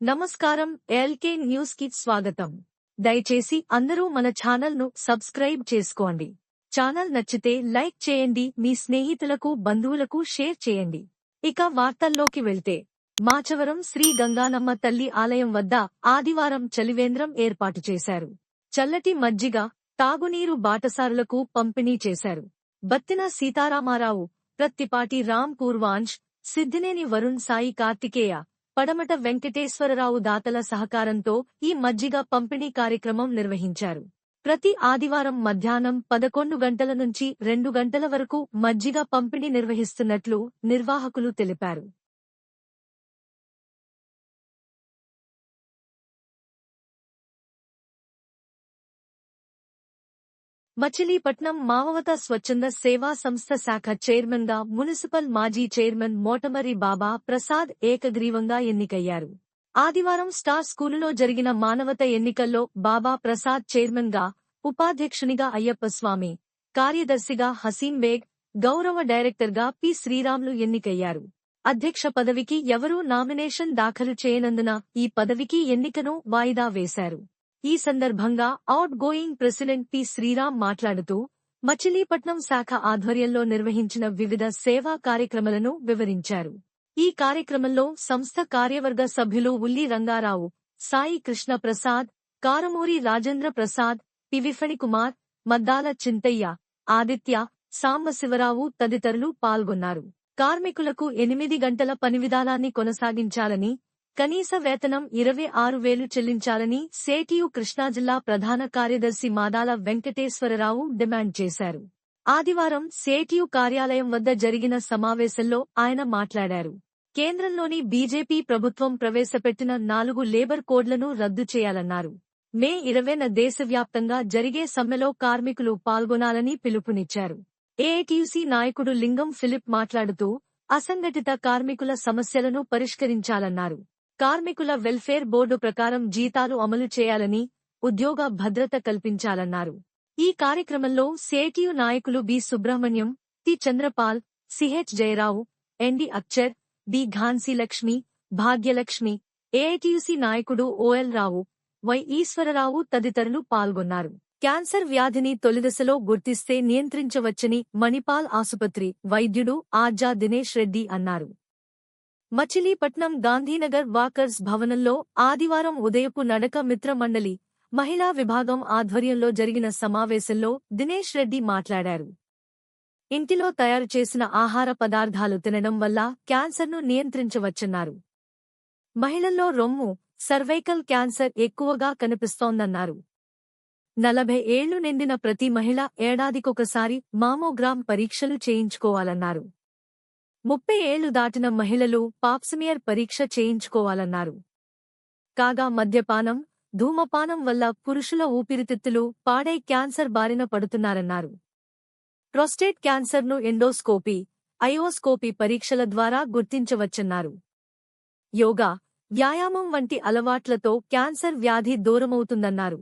నమస్కారం ఎల్కే న్యూస్కి స్వాగతం. దయచేసి అందరూ మన ఛానల్ను సబ్స్క్రైబ్ చేసుకోండి. ఛానల్ నచ్చితే లైక్ చేయండి మీ స్నేహితులకు బంధువులకు షేర్ చేయండి. ఇక వార్తల్లోకి వెళ్తే మాచవరం శ్రీ గంగానమ్మ తల్లి ఆలయం వద్ద ఆదివారం చలివేంద్రం ఏర్పాటు చేశారు. చల్లటి మజ్జిగ తాగునీరు బాటసారులకు పంపిణీ చేశారు. బత్తిన సీతారామారావు ప్రత్తిపాటి రామ్ పూర్వాంజ్ సిద్దినేని వరుణ్ సాయి కార్తికేయ పడమట వెంకటేశ్వరరావు దాతల సహకారంతో ఈ మజ్జిగ పంపిణీ కార్యక్రమం నిర్వహించారు. ప్రతి ఆదివారం మధ్యాహ్నం పదకొండు గంటల నుంచి రెండు గంటల వరకు మజ్జిగ పంపిణీ నిర్వహిస్తున్నట్లు నిర్వాహకులు తెలిపారు. మచిలీపట్నం మావవత స్వచ్ఛంద సేవా సంస్థ శాఖ చైర్మన్గా మున్సిపల్ మాజీ చైర్మన్ మోటమరి బాబా ప్రసాద్ ఏకగ్రీవంగా ఎన్నికయ్యారు. ఆదివారం స్టార్ స్కూలులో జరిగిన మానవత ఎన్నికల్లో బాబా ప్రసాద్ చైర్మన్గా ఉపాధ్యక్షునిగా అయ్యప్పస్వామి కార్యదర్శిగా హసీం బేగ్ గౌరవ డైరెక్టర్గా పి శ్రీరాములు ఎన్నికయ్యారు. అధ్యక్ష పదవికి ఎవరూ నామినేషన్ దాఖలు చేయనందున ఈ పదవికి ఎన్నికను వాయిదా వేశారు. ఈ సందర్భంగా outgoing president P. Sriram మాట్లాడుతూ మచిలీపట్నం శాఖ ఆధ్వర్యంలో నిర్వహించిన వివిధ సేవా కార్యక్రమాలను వివరించారు. ఈ కార్యక్రమంలో సంస్థ కార్యవర్గ సభ్యులు ఉల్లి రంగారావు సాయి కృష్ణ ప్రసాద్ కారమూరి రాజేంద్ర ప్రసాద్ పివిఫణి కుమార్ మద్దాల చింతయ్య ఆదిత్య సాంబశివరావు తదితరులు పాల్గొన్నారు. కార్మికులకు ఎనిమిది గంటల పని విధానాన్ని కొనసాగించాలని కనీస వేతనం ఇరవై ఆరు వేలు చెల్లించాలని సేటియు కృష్ణాజిల్లా ప్రధాన కార్యదర్శి మాదాల వెంకటేశ్వరరావు డిమాండ్ చేశారు. ఆదివారం సేటియు కార్యాలయం వద్ద జరిగిన సమావేశంలో ఆయన మాట్లాడారు. కేంద్రంలోని బీజేపీ ప్రభుత్వం ప్రవేశపెట్టిన నాలుగు లేబర్ కోడ్లను రద్దు చేయాలన్నారు. మే ఇరవైన దేశవ్యాప్తంగా జరిగే సమ్మెలో కార్మికులు పాల్గొనాలని పిలుపునిచ్చారు. ఏఐటియుసి నాయకుడు లింగం ఫిలిప్ మాట్లాడుతూ అసంఘటిత కార్మికుల సమస్యలను పరిష్కరించాలన్నారు. కార్మికుల వెల్ఫేర్ బోర్డు ప్రకారం జీతాలు అమలు చేయాలని ఉద్యోగ భద్రత కల్పించాలన్నారు. ఈ కార్యక్రమంలో సేటియు నాయకులు B. Subrahmanyam T. Chandrapal CH Jayarao ND Akshar B. Ghansi Lakshmi Bhagyalakshmi AITUC నాయకుడు ఓఎల్ రావు వై. ఈశ్వరరావు తదితరులు పాల్గొన్నారు. క్యాన్సర్ వ్యాధిని తొలిదశలో గుర్తిస్తే నియంత్రించవచ్చని మణిపాల్ ఆసుపత్రి వైద్యుడు ఆర్జా దినేష్ రెడ్డి అన్నారు. మచిలీపట్నం గాంధీనగర్ వాకర్స్ భవనంలో ఆదివారం ఉదయపు నడక మిత్రమండలి మహిళా విభాగం ఆధ్వర్యంలో జరిగిన సమావేశంలో దినేష్ రెడ్డి మాట్లాడారు. ఇంటిలో తయారు చేసిన ఆహార పదార్థాలు తినడం వల్ల క్యాన్సర్ను నియంత్రించవచ్చన్నారు. మహిళల్లో రొమ్ము సర్వైకల్ క్యాన్సర్ ఎక్కువగా కనిపిస్తోందన్నారు. నలభై ఏళ్ళు నిండిన ప్రతి మహిళ ఏడాదికొకసారి మామోగ్రామ్ పరీక్షలు చేయించుకోవాలన్నారు. ముప్పై ఏళ్ళు దాటిన మహిళలు పాప్సిమియర్ పరీక్ష చేయించుకోవాలన్నారు. కాగా మద్యపానం ధూమపానం వల్ల పురుషుల ఊపిరితిత్తులు పాడై క్యాన్సర్ బారిన పడుతున్నారన్నారు. ప్రొస్టేట్ క్యాన్సర్ను ఎండోస్కోపీ అయోస్కోపీ పరీక్షల ద్వారా గుర్తించవచ్చన్నారు. యోగా వ్యాయామం వంటి అలవాట్లతో క్యాన్సర్ వ్యాధి దూరమవుతుందన్నారు.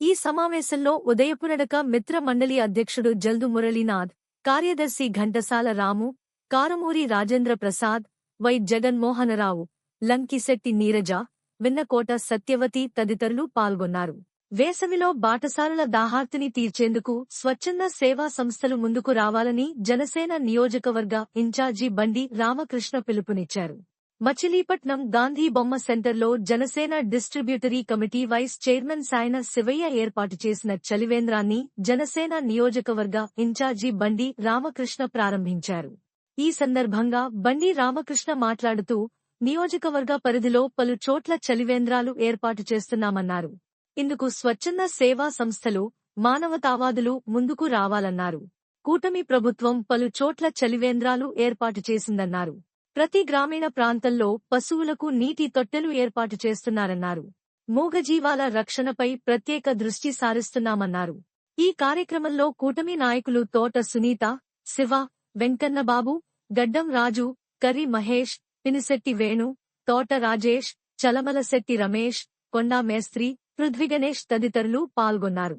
ఈ సమావేశంలో ఉదయపునడక మిత్ర మండలి అధ్యక్షుడు జల్దు మురళీనాథ్ కార్యదర్శి ఘంటసాల రాము కారమూరి రాజేంద్ర ప్రసాద్ వై. జగన్మోహనరావు లంకిశెట్టి నీరజ విన్నకోట సత్యవతి తదితరులు పాల్గొన్నారు. వేసవిలో బాటసారుల దాహార్తిని తీర్చేందుకు స్వచ్ఛంద సేవా సంస్థలు ముందుకు రావాలని జనసేన నియోజకవర్గ ఇన్ఛార్జి బండి రామకృష్ణ పిలుపునిచ్చారు. మచిలీపట్నం గాంధీ బొమ్మ సెంటర్లో Janasena distributary committee vice chairman Sayana Sivayya ఏర్పాటు చేసిన చలివేంద్రాన్ని జనసేన నియోజకవర్గ ఇన్ఛార్జి బండి రామకృష్ణ ప్రారంభించారు. ఈ సందర్భంగా బండి రామకృష్ణ మాట్లాడుతూ నియోజకవర్గ పరిధిలో పలు చోట్ల చలివేంద్రాలు ఏర్పాటు చేస్తున్నామన్నారు. ఇందుకు స్వచ్ఛంద సేవా సంస్థలు మానవతావాదులు ముందుకు రావాలన్నారు. కూటమి ప్రభుత్వం పలు చోట్ల చలివేంద్రాలు ఏర్పాటు చేసిందన్నారు. ప్రతి గ్రామీణ ప్రాంతంలో పశువులకు నీటి తొట్టెలు ఏర్పాటు చేస్తున్నారన్నారు. మూగజీవాల రక్షణపై ప్రత్యేక దృష్టి సారిస్తున్నామన్నారు. ఈ కార్యక్రమంలో కూటమి నాయకులు తోట సునీత శివ వెంకన్నబాబు గడ్డం రాజు కర్రి మహేష్ పినిశెట్టి వేణు తోట రాజేష్ చలమలశెట్టి రమేష్ కొండా మేస్త్రి పృథ్వీగణేష్ తదితరులు పాల్గొన్నారు.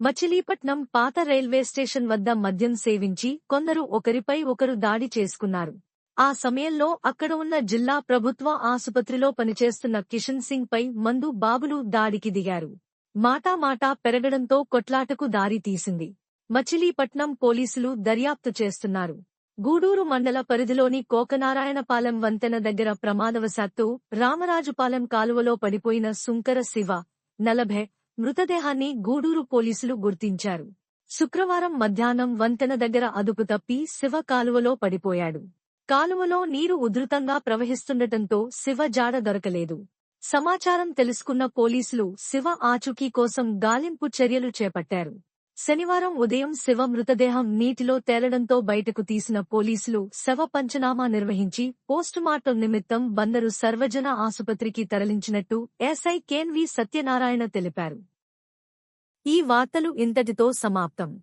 మచిలీపట్నం పాత రైల్వే స్టేషన్ వద్ద మద్యం సేవించి కొందరు ఒకరిపై ఒకరు దాడి చేసుకున్నారు. ఆ సమయంలో అక్కడ ఉన్న జిల్లా ప్రభుత్వ ఆసుపత్రిలో పనిచేస్తున్న కిషన్ సింగ్ పై మందు బాబులు దాడికి దిగారు. మాటామాటా పెరగడంతో కొట్లాటకు దారి తీసింది మచిలీపట్నం పోలీసులు దర్యాప్తు చేస్తున్నారు. గూడూరు మండల పరిధిలోని కోకనారాయణపాలెం వంతెన దగ్గర ప్రమాదవశాత్తు రామరాజుపాలెం కాలువలో పడిపోయిన సుంకర శివ నలభై మృతదేహాన్ని గూడూరు పోలీసులు గుర్తించారు. శుక్రవారం మధ్యాహ్నం వంతెన దగ్గర అదుపు తప్పి శివ కాలువలో పడిపోయాడు. కాలువలో నీరు ఉధృతంగా ప్రవహిస్తుండటంతో శివ జాడ దొరకలేదు. సమాచారం తెలుసుకున్న పోలీసులు శివ ఆచూకీ కోసం గాలింపు చర్యలు చేపట్టారు. శనివారం ఉదయం శివ మృతదేహం నీటిలో తేలడంతో బయటకు తీసిన పోలీసులు శవ పంచనామా నిర్వహించి పోస్టుమార్టం నిమిత్తం బందరు సర్వజన ఆసుపత్రికి తరలించినట్టు ఎస్ఐ కేన్వి సత్యనారాయణ తెలిపారు. ఈ వార్తలు ఇంతటితో సమాప్తం.